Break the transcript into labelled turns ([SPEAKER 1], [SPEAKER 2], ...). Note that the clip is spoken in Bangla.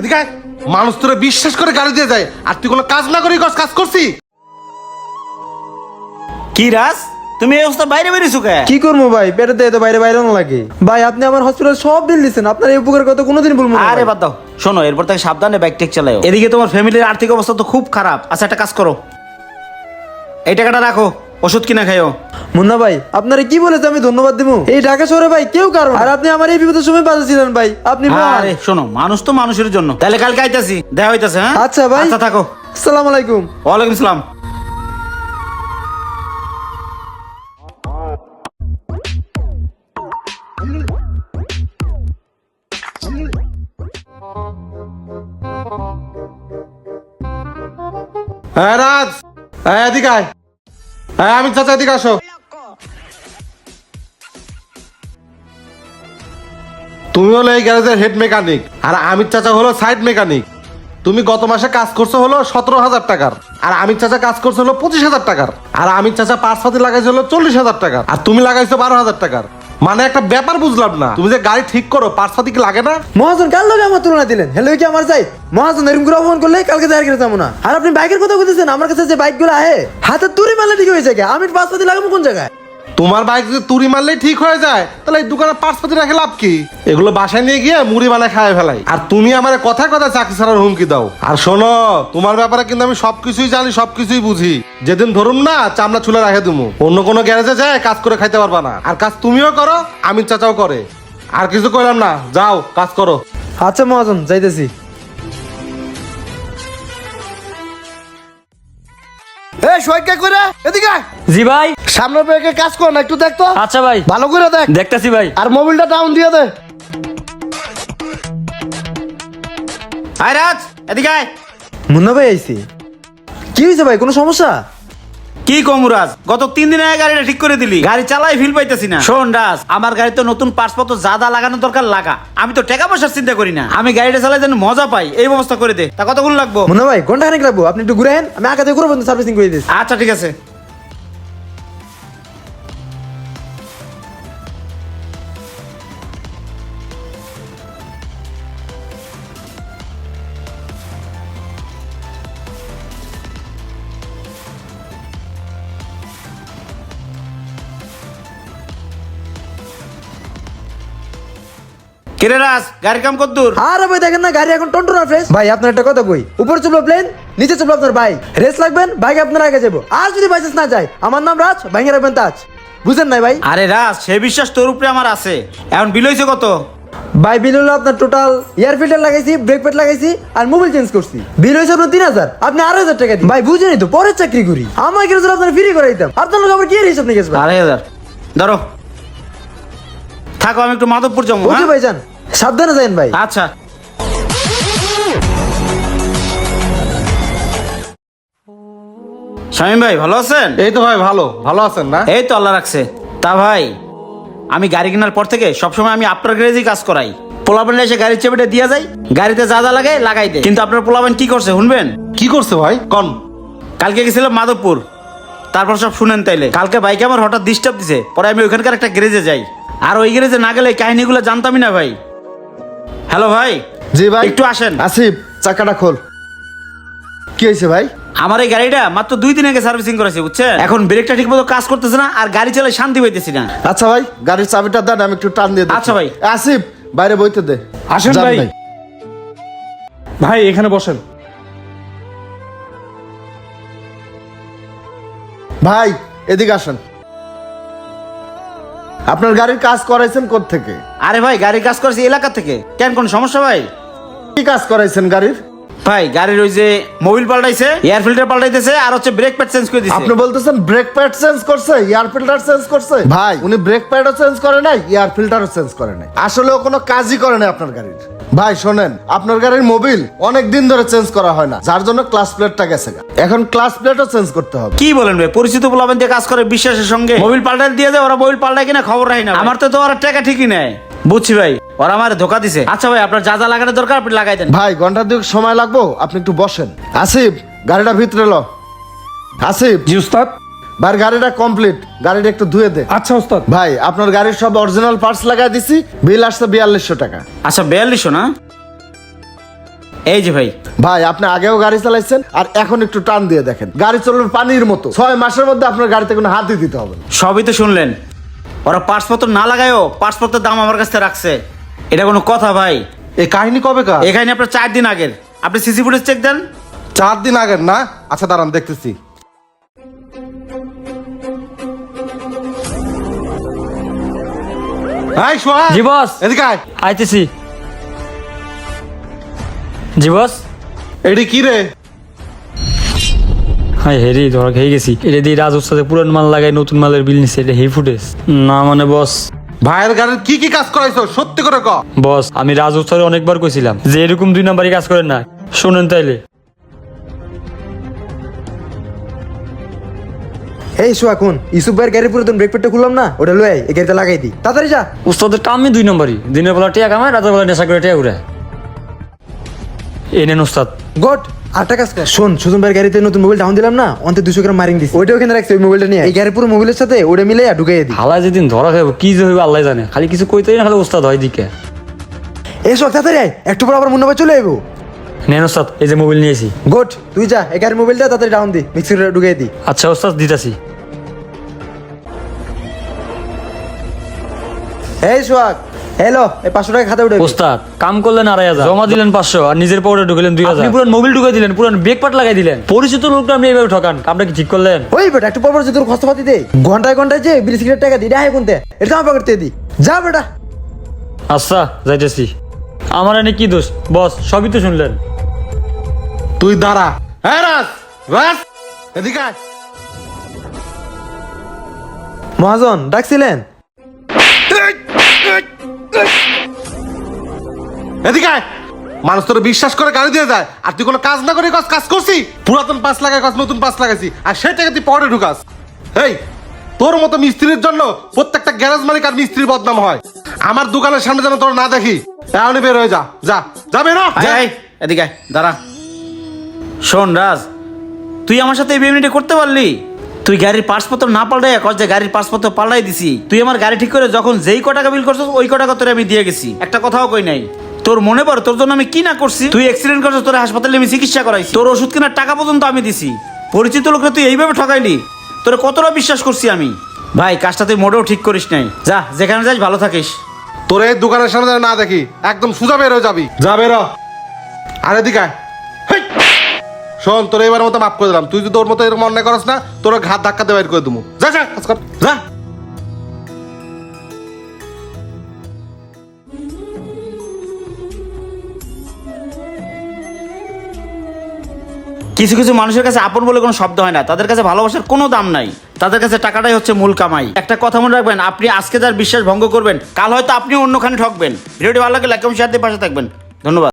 [SPEAKER 1] এদিকে আয়। মানুষ তোরে বিশ্বাস করে গাড়ি দিয়ে যায়। আর তুই কোনো কাজ না করি কাজ করছি।
[SPEAKER 2] কি রাজ? তুমি এই অবস্থা বাইরে বেরিয়েছো কে?
[SPEAKER 3] কি করব ভাই? পেটে দিয়ে তো বাইরে বাইরে লাগে। ভাই আপনি আমার হসপিটাল সব বিল দিচ্ছেন আপনার এই উপকার কথা কোনোদিন বলব না
[SPEAKER 2] আরে। বাদ দাও। শোনো এরপর থেকে সাবধানে বাইক টেক চালাও। এদিকে তোমার ফ্যামিলির আর্থিক অবস্থা তো খুব খারাপ। আচ্ছা একটা কাজ করো। এই টাকাটা রাখো। ওষুধ কিনা খাইও।
[SPEAKER 3] মুন্না ভাই আপনারা কি বলেছে আমি ধন্যবাদ দিব এই ঢাকা শহরে ভাই কেউ কারণ আর আপনি আমার এই বিপদের সময় পাশে ছিলেন ভাই। আপনি।
[SPEAKER 2] আরে শোনো মানুষ তো মানুষের জন্য। তাহলে কালকে আইতাছি দেখা হইতাছে হ্যাঁ?
[SPEAKER 3] আচ্ছা ভাই।
[SPEAKER 2] আচ্ছা থাকো।
[SPEAKER 3] আসসালামু আলাইকুম।
[SPEAKER 2] ওয়ালাইকুম সালাম।
[SPEAKER 1] হ্যাঁ রাজ হ্যাঁ এদিকে আয়। হ্যাঁ আমি চাচা এদিকে আসো। তুমি হলো এই গ্যারেজের হেড মেকানিক আর আমির চাচা হলো সাইড মেকানিক তুমি গত মাসে কাজ করছ হলো সতেরো হাজার টাকার, আর আমির চাচা কাজ করছ হলো পঁচিশ হাজার টাকার, আর আমির চাচা পাঁচ পাতি লাগাইছে হলো চল্লিশ হাজার টাকার, আর তুমি লাগাইছো বারো হাজার টাকার। মানে একটা ব্যাপার বুঝলাম না। তুমি যে গাড়ি ঠিক করো পাঁচ পাতি কি লাগে না?
[SPEAKER 3] মহাজন, কাল লোক আমার তুলনা দিলেন। হ্যালো কি আমার যাই। মহাজন, এরকম করে অপমান করলে কালকে যাই করে যাব না? আর আপনি বাইকের কথা বলতেছেন আমার কাছে যে বাইকগুলো আহে হাতে তুরি মেলা ঠিক হয়েছে যায় আমি পার্সপাতি লাগাবো কোন জায়গায়?
[SPEAKER 1] তোমার বাইক যদি তুড়ি মারলেই ঠিক হয়ে যায়, তাহলে এই দোকানে পাঁচ পাতি রেখে লাভ কি? এগুলো বাসায় নিয়ে গিয়ে মুড়ি বানায় খায় ফেলাই। আর তুমি আমার কথা কথা চাকরি ছাড়ার হুমকি দাও। আর শোনো, তোমার ব্যাপারে কিন্তু আমি সবকিছুই জানি, সবকিছুই বুঝি। যেদিন ধরুম না, চামড়া চুলে রাখে তুমি অন্য কোনো গ্যারেজে যায়, কাজ করে খাইতে পারবা না। আর কাজ তুমিও করো আমি চাচাও করে। আর কিছু করলাম না, যাও, কাজ করো।
[SPEAKER 3] আচ্ছা মহাজন, যাইতেছি।
[SPEAKER 4] এই সৈকে করে? এদিকে আয়।
[SPEAKER 5] জি ভাই।
[SPEAKER 4] সামনের ব্রেকে কাজ কর না একটু দেখতো
[SPEAKER 5] আচ্ছা ভাই।
[SPEAKER 4] ভালো করে দেখ।
[SPEAKER 5] দেখতাছি ভাই।
[SPEAKER 4] আর মোবিলটা ডাউন দিয়ে দে।
[SPEAKER 2] আয় রাজ এদিকে আয়।
[SPEAKER 3] মুন্না ভাই আইছি। কি হয়েছে ভাই কোনো সমস্যা?
[SPEAKER 2] কি কমরাজ গত তিন দিন আগে গাড়িটা ঠিক করে দিলি। গাড়ি চালাই ফিল পাইতেছি না। শোন রাজ আমার গাড়ি তো নতুন পাসপোর্ট যা জাদা লাগানো দরকার লাগা। আমি তো টাকা পয়সার চিন্তা করি না। আমি গাড়িটা চালাই যেন মজা পাই এই ব্যবস্থা করে দে। তা কতক্ষণ লাগবো?
[SPEAKER 3] মনে ভাই ঘণ্টা খানিক লাগবো? আপনি একটু ঘুরে আমি আগে ঘুরে সার্ভিসিং করে দিচ্ছি
[SPEAKER 2] আচ্ছা ঠিক আছে। কিরে রাজ? কাম কত দূর
[SPEAKER 3] আরে ভাই দেখেন না গাড়ি এখন ফ্রেশ ভাই আপনার একটা কথা কই। উপর প্লেন নিচে আপনার বাইক রেস লাগবেন বাইক আপনার আগে যাব। আর যদি না যায় আমার নাম রাজ ভাঙে রাখবেন তাজ। বুঝেন নাই ভাই?
[SPEAKER 2] আরে রাজ সে বিশ্বাস তোর উপরে আমার আছে। এখন বিল কত?
[SPEAKER 3] ভাই বিল হলো আপনার টোটাল এয়ার ফিল্টার লাগাইছি ব্রেক প্যাড লাগাইছি আর মোবাইল চেঞ্জ করছি। বিল হয়েছে আপনার তিন হাজার আপনি আড়াই হাজার টাকা দিন। ভাই বুঝেনি তো পরের চাকরি করি। আমার আপনার ফ্রি করে দিতাম আপনার লোক আবার কি হিসাব নিয়ে গেছে
[SPEAKER 2] আড়াই হাজার। ধরো। থাকো আমি একটু মাধবপুর যাব
[SPEAKER 3] ওকে
[SPEAKER 2] হ্যাঁ?
[SPEAKER 3] ভাই যান সাবধানে যান ভাই।
[SPEAKER 2] আচ্ছা। শামীম ভাই ভালো আছেন?
[SPEAKER 1] এই তো ভাই ভালো। ভালো আছেন না?
[SPEAKER 2] এই তো আল্লাহ রাখছে। তা ভাই আমি গাড়ি কেনার পর থেকে সবসময় আমি আপনার গ্যারেজেই কাজ করাই। পোলাবেন এসে গাড়ির চেপেটা দিয়া যায় গাড়িতে যা যা লাগে লাগাই দেয়। কিন্তু আপনার পোলাবেন কি করছে শুনবেন?
[SPEAKER 1] কি করছে ভাই? কন।
[SPEAKER 2] কালকে গেছিলাম মাধবপুর। তারপর সব শুনেন তাইলে। কালকে বাইকে আমার হঠাৎ ডিস্টার্ব দিছে। পরে আমি ওইখানকার একটা গ্যারেজে যাই। আর ওই গ্যারেজে না গেলে এই কাহিনীগুলো জানতামই না ভাই। হ্যালো ভাই?
[SPEAKER 4] জি ভাই।
[SPEAKER 2] একটু আসেন।
[SPEAKER 4] আসিফ চাকাটা খোল। কি হয়েছে ভাই?
[SPEAKER 2] আমার এই গাড়িটা মাত্র দুই দিন আগে সার্ভিসিং করেছে বুঝছেন? এখন ব্রেকটা ঠিক মতো কাজ করতেছে না আর গাড়ি চালাই শান্তি পাইতেছি না।
[SPEAKER 4] আচ্ছা ভাই গাড়ির চাবিটা দেন আমি একটু টান দিয়ে দিচ্ছি।
[SPEAKER 2] আচ্ছা ভাই।
[SPEAKER 4] আসিফ বাইরে বইতে দে।
[SPEAKER 6] আসেন
[SPEAKER 4] যান
[SPEAKER 6] ভাই। ভাই এখানে বসেন।
[SPEAKER 4] ভাই এদিকে আসেন। আপনার গাড়ির কাজ করাইছেন থেকে
[SPEAKER 2] আরে ভাই গাড়ির কাজ করেছি এলাকা থেকে। কেন কোন সমস্যা ভাই?
[SPEAKER 4] কি কাজ করাইছেন গাড়ির?
[SPEAKER 2] ভাই গাড়ির ওই যে মোবিল পাল্টাইছে এয়ার ফিল্টার পাল্টাইতেছে আর হচ্ছে ব্রেক প্যাড চেঞ্জ করে দিছে।
[SPEAKER 4] আপনি বলতেছেন ব্রেক প্যাড চেঞ্জ করছে এয়ার ফিল্টার চেঞ্জ করছে? ভাই। উনি ব্রেক প্যাডও চেঞ্জ করে নাই এয়ার ফিল্টারও চেঞ্জ করে নাই। আসলে ও কোনো কাজই করে নাই আপনার গাড়ির। ভাই শোনেন আপনার গাড়ির মোবিল অনেক দিন ধরে চেঞ্জ করা হয় না যার জন্য ক্লাস প্লেটটা গেছে এখন ক্লাস প্লেটও চেঞ্জ করতে হবে।
[SPEAKER 2] কি বলেন ভাই পরিচিত পোলাবেন দিয়ে কাজ করে বিশ্বাসের সঙ্গে। মোবিল পাল্টাই দিয়ে যায় ওরা মোবিল পাল্টায় কিনা খবর রাখি না আমার তো তো ওরা টাকা ঠিকই নেয়। বুঝছি ভাই ওরা আমার ধোকা দিছে। আচ্ছা ভাই আপনার যা যা লাগানোর দরকার আপনি লাগাই দেন।
[SPEAKER 4] ভাই ঘণ্টা দুয়েক সময় লাগবো আপনি একটু বসেন। আসিফ গাড়িটা ভিতরে ল। আসিফ।
[SPEAKER 6] জি উস্তাদ।
[SPEAKER 4] ভাই গাড়িটা কমপ্লিট গাড়িটা একটু ধুয়ে দে।
[SPEAKER 6] আচ্ছা উস্তাদ
[SPEAKER 4] ভাই আপনার গাড়ির সব অরিজিনাল পার্টস লাগাই দিছি। বিল আসছে বিয়াল্লিশশো টাকা।
[SPEAKER 2] আচ্ছা বিয়াল্লিশশো না? এই যে ভাই।
[SPEAKER 4] ভাই আপনি আগেও গাড়ি চালাইছেন আর এখন একটু টান দিয়ে দেখেন। গাড়ি চলবে পানির মতো। ছয় মাসের মধ্যে আপনার গাড়িতে কোনো হাতই দিতে হবে না।
[SPEAKER 2] সবই তো শুনলেন। ওরা পাসপোর্ট না লাগায়ও পাসপোর্টের দাম আমার কাছে রাখছে। এটা কোনো কথা ভাই।
[SPEAKER 1] এই কাহিনী কবে কা
[SPEAKER 2] এখানে আপনার চার দিন আগের। আপনি সিসি ফুটেজ চেক দেন।
[SPEAKER 1] চার দিন আগের না? আচ্ছা দাঁড়ান দেখতেছি। এই সোহাগ
[SPEAKER 5] জি বস
[SPEAKER 1] এদিকে আয়।
[SPEAKER 5] আইতেছি। জি বস
[SPEAKER 1] এটি কি রে?
[SPEAKER 5] হাই হেরি ধরা খেয়ে গেছি। এটা দিয়ে রাজ সাথে পুরান মাল লাগাই নতুন মালের বিল নিচ্ছে এটা হেই ফুটেজ না মানে বস
[SPEAKER 1] ভাইয়ের গাড়ির কি কি কাজ করাইছো সত্যি করে ক?
[SPEAKER 5] বস আমি রাজ স্যারে অনেকবার কইছিলাম যে এরকম দুই নাম্বারই কাজ করেন না। শোনেন তাইলে।
[SPEAKER 3] এই শো এখন ইসুফ ভাইয়ের গাড়ির পুরাতন ব্রেক প্যাডটা খুললাম না? ওটা লয়ে এই গাড়িতে লাগাই দিই তাড়াতাড়ি যা।
[SPEAKER 5] উস্তাদের কামই দুই নম্বরই। দিনের বেলা টিয়া কামায় রাতের বেলা নেশা করে টিয়া উড়ে এ নেন উস্তাদ।
[SPEAKER 3] গড আটটা কাজ কর শোন সুজন ভাইয়ের গাড়িতে নতুন মোবাইল ডাউন দিলাম না অন্তে দুশো গ্রাম মারিং দিছি। ওইটা ওখানে রাখছি ওই মোবাইলটা নিয়ে এই গাড়ির পুরো মোবাইলের সাথে ওটা মিলে ঢুকাই দিই
[SPEAKER 5] হালায় যেদিন ধরা খাব কি যে হইবে আল্লাহ জানে। খালি কিছু কইতেই না খালি উস্তাদ হয় দিকে।
[SPEAKER 3] এই শোক তাড়াতাড়ি আয়। একটু পর আবার মুন্না ভাই চলে যাব
[SPEAKER 5] নেন উস্তাদ এই যে মোবাইল নিয়েছি
[SPEAKER 3] গোট তুই যা এই গাড়ির মোবাইলটা তাড়াতাড়ি ডাউন দি মিক্সির ঢুকাই দিই
[SPEAKER 5] আচ্ছা উস্তাদ দিতাছি।
[SPEAKER 3] এই সোহাগ হ্যালো এই পাঁচশো টাকা খাতা উঠে
[SPEAKER 5] ওস্তাদ কাম করলেন আড়াই হাজার। জমা দিলেন পাঁচশো আর নিজের পকেটে ঢুকলেন দুই হাজার। পুরান মোবিল ঢুকে দিলেন পুরান ব্রেক পাট লাগাই দিলেন। পরিচিত লোকটা আপনি এইভাবে ঠকান কামটা কি ঠিক করলেন?
[SPEAKER 3] ওই বেটা একটু পর পর যে তোর খরচাপাতি দে। ঘন্টায় ঘন্টায় যে বিড়ি সিগারেট টাকা দিই কোনতে। এটা আমার পকেট দি। যা বেটা।
[SPEAKER 5] আচ্ছা যাইতেছি। আমার এনে কি দোষ? বস সবই তো শুনলেন।
[SPEAKER 1] তুই দাঁড়া। হ্যাঁ রাজ রাজ এদিকে আয়।
[SPEAKER 3] মহাজন ডাকছিলেন?
[SPEAKER 1] এদিকে আয়। মানুষ তোর বিশ্বাস করে গাড়ি দিয়ে যায়। আর তুই কোনো কাজ না করে কাজ কাজ করছি? পুরাতন পাস লাগাই কাজ নতুন পাস লাগাইছি। আর সেটাকে তুই পরে ঢুকাস। এই তোর মতো মিস্ত্রির জন্য প্রত্যেকটা গ্যারেজ মালিক আর মিস্ত্রির বদনাম হয়। আমার দোকানের সামনে যেন তোর না দেখি। এখনই বের হয়ে যা। যা। যা বেরো
[SPEAKER 2] এদিকে দাঁড়া। শোন রাজ তুই আমার সাথে এই বেমিনিটা করতে পারলি? তুই গাড়ির পাসপত্র না পাল্টাই কস যে গাড়ির পাসপত্র পাল্টাই দিছি। তুই আমার গাড়ি ঠিক করে যখন যেই ক টাকা বিল করছিস ওই ক টাকা তোরে আমি দিয়ে গেছি। একটা কথাও কই নাই। তোর মনে পড়ে তোর জন্য আমি কি না করছি? তুই অ্যাক্সিডেন্ট করছিস তোর হাসপাতালে আমি চিকিৎসা করাইছি। তোর ওষুধ কেনার টাকা পর্যন্ত আমি দিছি। পরিচিত লোকরা তুই এইভাবে ঠকাইলি? তোর কতটা বিশ্বাস করছি আমি? ভাই কাজটা তুই মোটেও ঠিক করিস নাই। যা যেখানে যাস ভালো থাকিস।
[SPEAKER 1] তোর এই দোকানের সামনে যেন না দেখি একদম সোজা বের হয়ে যাবি। যা বেরো আর এদিকে আয়। হেই! শোন তোর এবার মতো মাফ করে দিলাম। তুই যদি তোর মতো এরকম অন্যায় করস না তোর ঘাত ধাক্কা দিয়ে বাইর করে দেবো। যা যা কাজ কর। যা।
[SPEAKER 2] কিছু কিছু মানুষের কাছে আপন বলে কোনো শব্দ হয় না। তাদের কাছে ভালোবাসার কোনো দাম নাই। তাদের কাছে টাকাটাই হচ্ছে মূল কামাই। একটা কথা মনে রাখবেন, আপনি আজকে যার বিশ্বাস ভঙ্গ করবেন, কাল হয়তো আপনি অন্যখানে ঠকবেন। ভিডিওটি ভালো লাগে লাইক এবং শেয়ার দিয়ে পাশে থাকবেন। ধন্যবাদ।